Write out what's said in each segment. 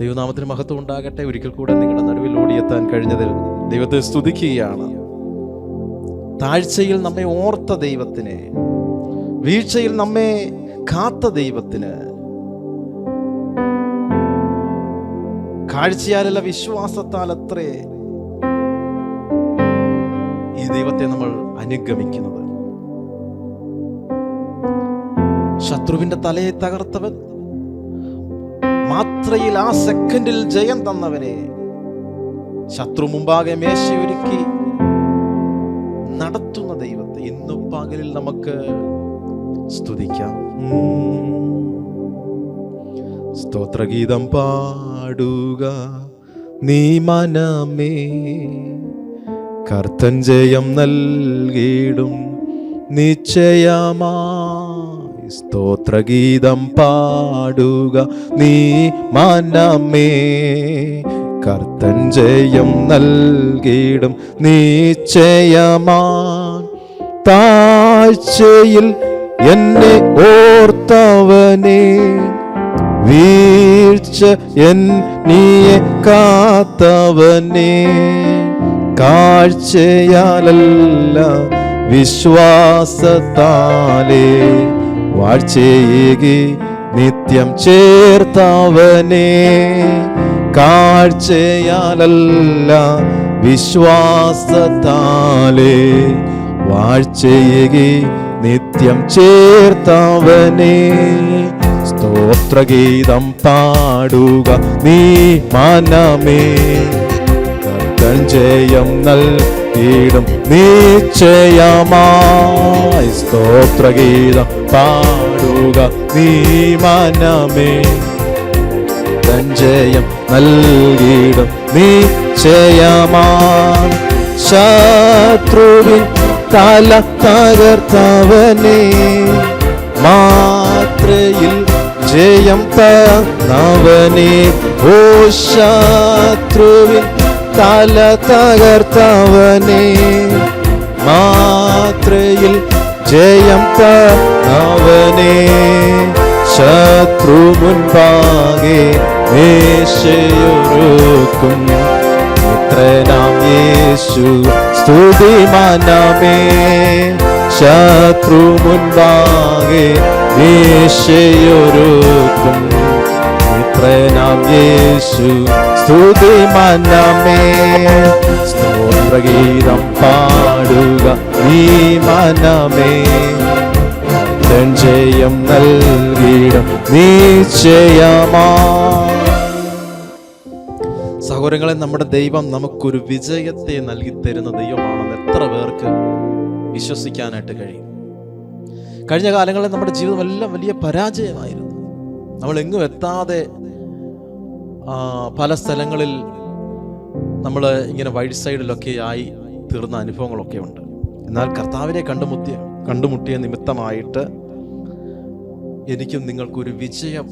ദൈവനാമത്തിന് മഹത്വം ഉണ്ടാകട്ടെ. ഒരിക്കൽ കൂടെ നിങ്ങളുടെ നടുവിൽ ഓടിയെത്താൻ കഴിഞ്ഞതിൽ ദൈവത്തെ സ്തുതിക്കുകയാണ്. താഴ്ചയിൽ നമ്മെ ഓർത്ത ദൈവത്തിന് വീഴ്ചയിൽ നമ്മെ കാത്ത ദൈവത്തിന് കാഴ്ചയാലല്ല വിശ്വാസത്താൽ അത്രേ ഈ ദൈവത്തെ നമ്മൾ അനുഗമിക്കുന്നത്. ശത്രുവിന്റെ തലയെ തകർത്തവൻ മാത്രയിൽ ആ സെക്കൻഡിൽ ജയം തന്നവനെ ശത്രു മുമ്പാകെ മേശയൊരുക്കി നടത്തുന്ന ദൈവത്തെ ഇന്നും പകലിൽ നമുക്ക് സ്തുതിക്കാം. സ്തോത്രഗീതം പാടുക നീ മനമേ. കർത്തൻ ജയം നൽകിയിടും നിശ്ചയമായി സ്തോത്രഗീതം പാടുക നീ മനമേ. കർത്തൻ ജയം നൽകിയിടും നിശ്ചയമാ താഴ്ചയിൽ എന്നെ ഓർത്തവനെ. വീഴ്ച എൻ നീയെ കാത്തവനെ. കാഴ്ചയാലല്ല വിശ്വാസത്താലേ. വാഴ്ചയേകി നിത്യം ചേർത്തവനേ. കാഴ്ചയാലല്ല വിശ്വാസത്താലേ. വാഴ്ചയേകി നിത്യം ചേർത്തവനേ. സ്തോത്രഗീതം പാടുക നീ മനമേ. കർത്തൻ ജയം നൽകിയിടും നിശ്ചയമായി സ്തോത്രഗീതം പാടുക നീ മനമേ. കർത്തൻ ജയം നൽകിയിടും നിശ്ചയമാണ് ശത്രുവിൻ തല തകർത്തവനെ. മാത്രയിൽ ജയം തന്നവനെ. ഓ ശത്രുവിൻ തല തകർത്തവനെ മാത്രയിൽ ജയം തന്നവനെ. ശത്രു മുൻപാകെ മേശയൊരുക്കും. ഇത്രനാം യേശു സ്തുതി മനമേ. ശത്രു മുൻപാകെ മേശയൊരുക്കും. മിത്രനാം യേശു സ്തുതി മനമേ. സ്തോത്രഗീതം പാടുക നീ മനമേ. ജയം നൽകിയിടം നിശ്ചയമാ. സഹോദരങ്ങളെ നമ്മുടെ ദൈവം നമുക്കൊരു വിജയത്തെ നൽകി തരുന്ന ദൈവമാണെന്ന് എത്ര പേർക്ക് വിശ്വസിക്കാനായിട്ട് കഴിയും? കഴിഞ്ഞ കാലങ്ങളിൽ നമ്മുടെ ജീവിതം എല്ലാം വലിയ പരാജയമായിരുന്നു. നമ്മൾ എങ്ങും എത്താതെ പല സ്ഥലങ്ങളിൽ നമ്മൾ ഇങ്ങനെ വൈഡ് സൈഡിലൊക്കെ ആയി തീർന്ന അനുഭവങ്ങളൊക്കെ ഉണ്ട്. എന്നാൽ കർത്താവിനെ കണ്ടുമുട്ടിയ കണ്ടുമുട്ടിയ നിമിത്തമായിട്ട് എനിക്കും നിങ്ങൾക്കൊരു വിജയം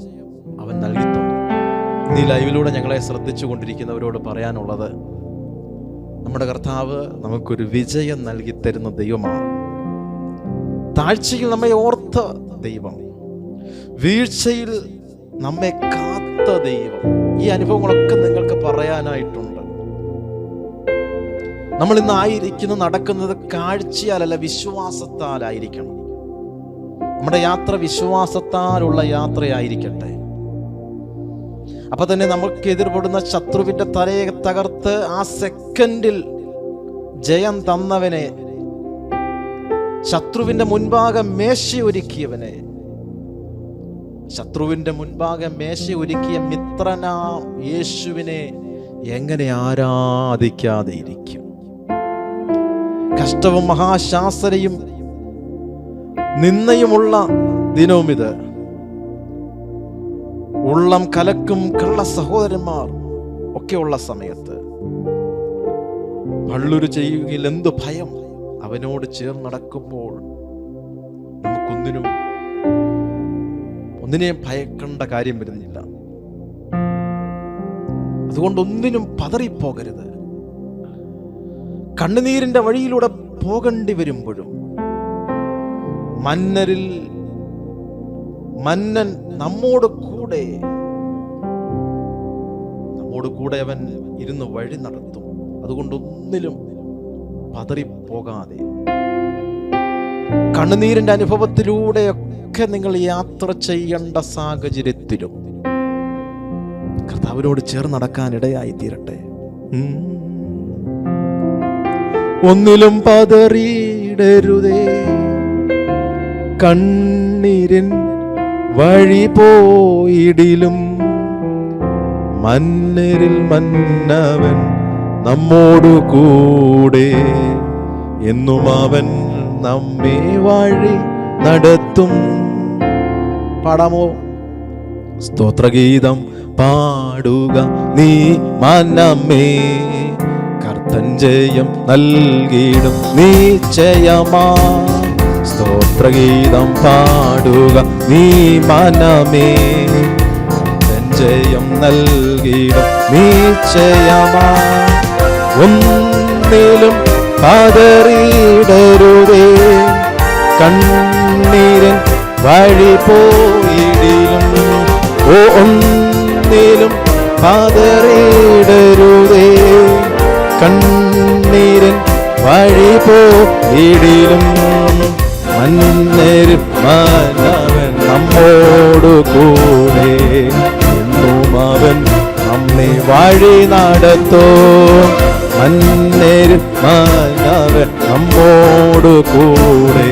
അവൻ നൽകി തന്നു ലൈവിലൂടെ ഞങ്ങളെ ശ്രദ്ധിച്ചു കൊണ്ടിരിക്കുന്നവരോട് പറയാനുള്ളത് നമ്മുടെ കർത്താവ് നമുക്കൊരു വിജയം നൽകി തരുന്ന ദൈവമാണ്. താഴ്ചയിൽ നമ്മെ ഓർത്ത ദൈവം വീഴ്ചയിൽ നമ്മെ കാത്ത ദൈവം ഈ അനുഭവങ്ങളൊക്കെ നിങ്ങൾക്ക് പറയാനായിട്ടുണ്ട്. നമ്മൾ ഇന്ന് ആയിരിക്കുന്ന നടക്കുന്നത് കാഴ്ചയാലല്ല വിശ്വാസത്താലായിരിക്കണം. നമ്മുടെ യാത്ര വിശ്വാസത്താലുള്ള യാത്രയായിരിക്കട്ടെ. അപ്പൊ തന്നെ നമുക്ക് എതിർപ്പെടുന്ന ശത്രുവിന്റെ തലയെ തകർത്ത് ആ സെക്കൻഡിൽ ജയം തന്നവനെ ശത്രുവിന്റെ മുൻഭാഗം മേശ ശത്രുവിന്റെ മുൻപാകെ മേശ ഒരുക്കിയ മിത്രനാ യേശുവിനെ എങ്ങനെ ആരാധിക്കാതെ ഇരിക്കും കഷ്ടവും മഹാശാസനയും നിന്നയുമുള്ള ദിനവും ഇത്. ഉള്ളം കലക്കും കള്ള സഹോദരന്മാർ ഒക്കെയുള്ള സമയത്ത് പള്ളുരു ചെയ്യുകയിൽ എന്തു ഭയം? അവനോട് ചേർന്ന് നടക്കുമ്പോൾ നമുക്കൊന്നിനും ഒന്നിനെയും ഭയക്കേണ്ട കാര്യം വരുന്നില്ല. അതുകൊണ്ട് ഒന്നിനും പതറിപ്പോകരുത്. കണ്ണുനീരിന്റെ വഴിയിലൂടെ പോകേണ്ടി വരുമ്പോഴും മന്നരിൽ മന്നൻ നമ്മോട് കൂടെ നമ്മോട് കൂടെ അവൻ ഇരുന്ന് വഴി നടത്തും. അതുകൊണ്ടൊന്നിലും പതറിപ്പോകാതെ. കണ്ണുനീരിന്റെ അനുഭവത്തിലൂടെയൊക്കെ നിങ്ങൾ യാത്ര ചെയ്യേണ്ട സാഹചര്യത്തിലും കർത്താവിനോട് ചേർന്ന് നടക്കാൻ ഇടയായി തീരട്ടെ ഒന്നിലും പതറിയിടരുതേ. കണ്ണീരിൻ വഴി പോയിടിലും മന്നരിൽ മന്നവൻ നമ്മോടു കൂടെ എന്നും അവൻ നമ്മെ വഴി നടത്തും. പാടാമോ? സ്തോത്രഗീതം പാടുക നീ മനമേ. കർത്തൻ ജയം നൽകിയിടും നിശ്ചയമാ. സ്തോത്രഗീതം പാടുക നീ മനമേ. ജയം നൽകിയിടും നിശ്ചയമാ. ഒന്നിലും പതറിയിടരുതേ വഴി പോയിടിലും ഓ ഒന്നിലും പതറിയിടരുതേ കണ്ണീരൻ വഴി പോയിടിലും മന്നരും മാനവൻ നമ്മോടു കൂടെ. എന്നും അവൻ നമ്മെ വഴി നടത്തോ. മന്നരും മാനവൻ നമ്മോടു കൂടെ.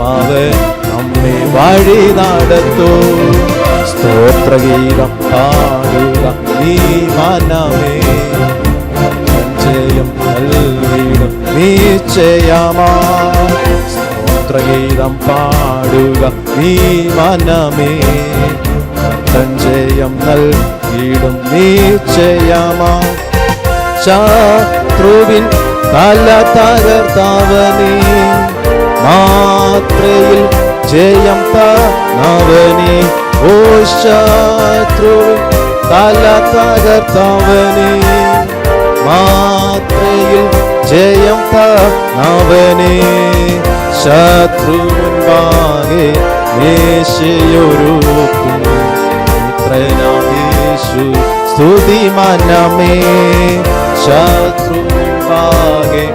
അവൻ നമ്മെ വഴി നടത്തൂ സ്തോത്രഗീതം പാടുക നീ മനമേ. ജയം നൽകിയിടും ചെയ്യാമാ സ്തോത്രഗീതം പാടുക നീ മനമേ. കർത്തൻ നൽകിയിടും നീ ചെയ്യാമാ ശത്രുവിൻ തല തകർത്താവനീ മാത്രയിൽ ജയം തവനേ ഓ ശത്രു തല തകർത്തവനെ. മാത്രയിൽ ജയം തവനേ ശത്രുവാകെ യേശയൊരു പുത്രനാമേശു സ്തുതി മനമേ. ശത്രുവാകെ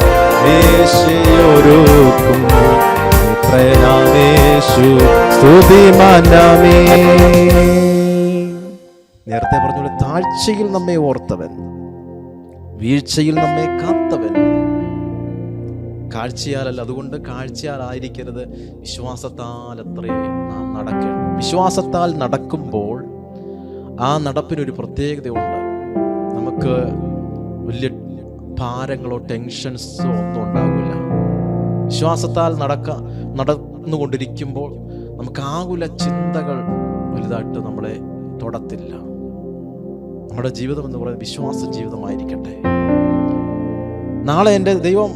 മേശയൊരുക്കും. മിത്രനാമേശു സ്തുതി നേരത്തെ പറഞ്ഞ താഴ്ചയിൽ നമ്മെ ഓർത്തവൻ വീഴ്ചയിൽ നമ്മെ കാത്തവൻ. കാഴ്ചയാലല്ല അതുകൊണ്ട് കാഴ്ചയാലായിരിക്കരുത്. വിശ്വാസത്താൽ അത്രേ നാം നടക്കേണ്ടത്. വിശ്വാസത്താൽ നടക്കുമ്പോൾ ആ നടപ്പിനൊരു പ്രത്യേകതയുണ്ട്. നമുക്ക് വലിയ ഭാരങ്ങളോ ടെൻഷൻസോ ഒന്നും ഉണ്ടാകില്ല വിശ്വാസത്താൽ നടക്ക നടന്നുകൊണ്ടിരിക്കുമ്പോൾ നമുക്ക് ആകുല ചിന്തകൾ വലുതായിട്ട് നമ്മളെ തൊടത്തില്ല. നമ്മുടെ ജീവിതം എന്ന് പറയുന്നത് വിശ്വാസ ജീവിതമായിരിക്കട്ടെ. നാളെ എന്റെ ദൈവം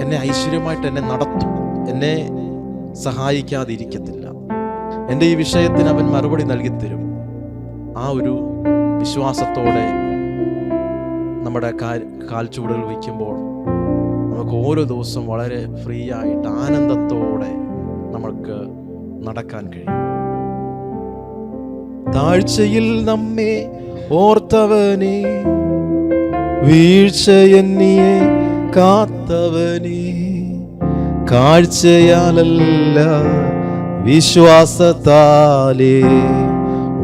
എന്നെ ഐശ്വര്യമായിട്ട് എന്നെ നടത്തും. എന്നെ സഹായിക്കാതിരിക്കത്തില്ല. എന്റെ ഈ വിഷയത്തിന് അവൻ മറുപടി നൽകിത്തരും. ആ ഒരു വിശ്വാസത്തോടെ നമ്മുടെ കാൽ കാൽച്ചുവടുകൾ വയ്ക്കുമ്പോൾ നമുക്ക് ഓരോ ദിവസവും വളരെ ഫ്രീ ആയിട്ട് ആനന്ദത്തോടെ നമുക്ക് നടക്കാൻ കഴിയും. താഴ്ചയിൽ നമ്മെ ഓർത്തവനെ വീഴ്ച എന്നിയെ കാത്തവനെ. കാഴ്ചയാലല്ല വിശ്വാസത്താലേ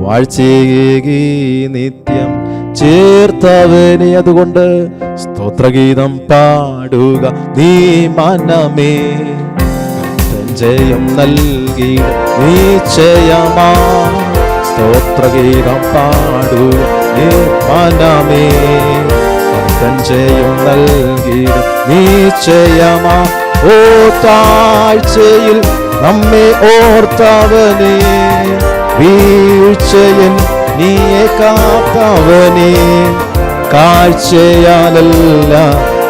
വാഴ്ചയേകി നിത്യം ചേർത്തവനെ. അതുകൊണ്ട് സ്തോത്രഗീതം പാടുക നീ മനമേ. ജയം നൽകി നിശ്ചയമാ സ്തോത്രഗീതം പാടുക നീ മനമേ. ജയം നൽകി നിശ്ചയമാ ഓ താഴ്ചയിൽ നമ്മെ ഓർത്തവനെ. വീഴ്ചയിൽ നീയെ കാത്തവനെ. കാഴ്ചയാലല്ല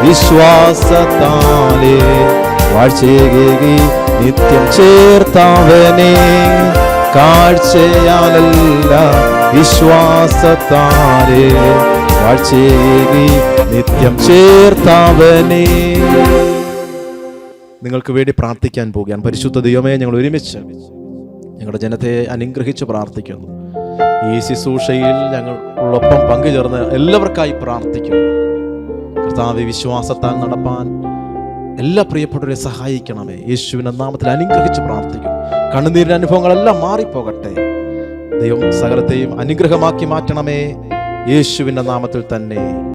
വിശ്വാസത്താലേ. വാഴ്ചയേകി നിത്യം ചേർത്താവനെ. കാഴ്ചയാലല്ല വിശ്വാസത്താലേ. വാഴ്ചയേകി നിത്യം ചേർത്താവനെ. നിങ്ങൾക്ക് വേണ്ടി പ്രാർത്ഥിക്കാൻ പോകുകയാണ് പരിശുദ്ധ ദൈവമേ ഞങ്ങൾ ഒരുമിച്ച് ഞങ്ങളുടെ ജനത്തെ അനുഗ്രഹിച്ച് പ്രാർത്ഥിക്കുന്നു. ഈ ശുശ്രൂഷയിൽ ഞങ്ങൾ ഉള്ളൊപ്പം പങ്കുചേർന്ന് എല്ലാവർക്കായി പ്രാർത്ഥിക്കുന്നു. കർത്താവ് വിശ്വാസത്താൽ നടപ്പാൻ എല്ലാ പ്രിയപ്പെട്ടവരെ സഹായിക്കണമേ. യേശുവിന്റെ നാമത്തിൽ അനുഗ്രഹിച്ച് പ്രാർത്ഥിക്കും കണ്ണുനീരിന്റെ അനുഭവങ്ങളെല്ലാം മാറിപ്പോകട്ടെ. ദൈവം സകലത്തെയും അനുഗ്രഹമാക്കി മാറ്റണമേ. യേശുവിന്റെ നാമത്തിൽ തന്നെ.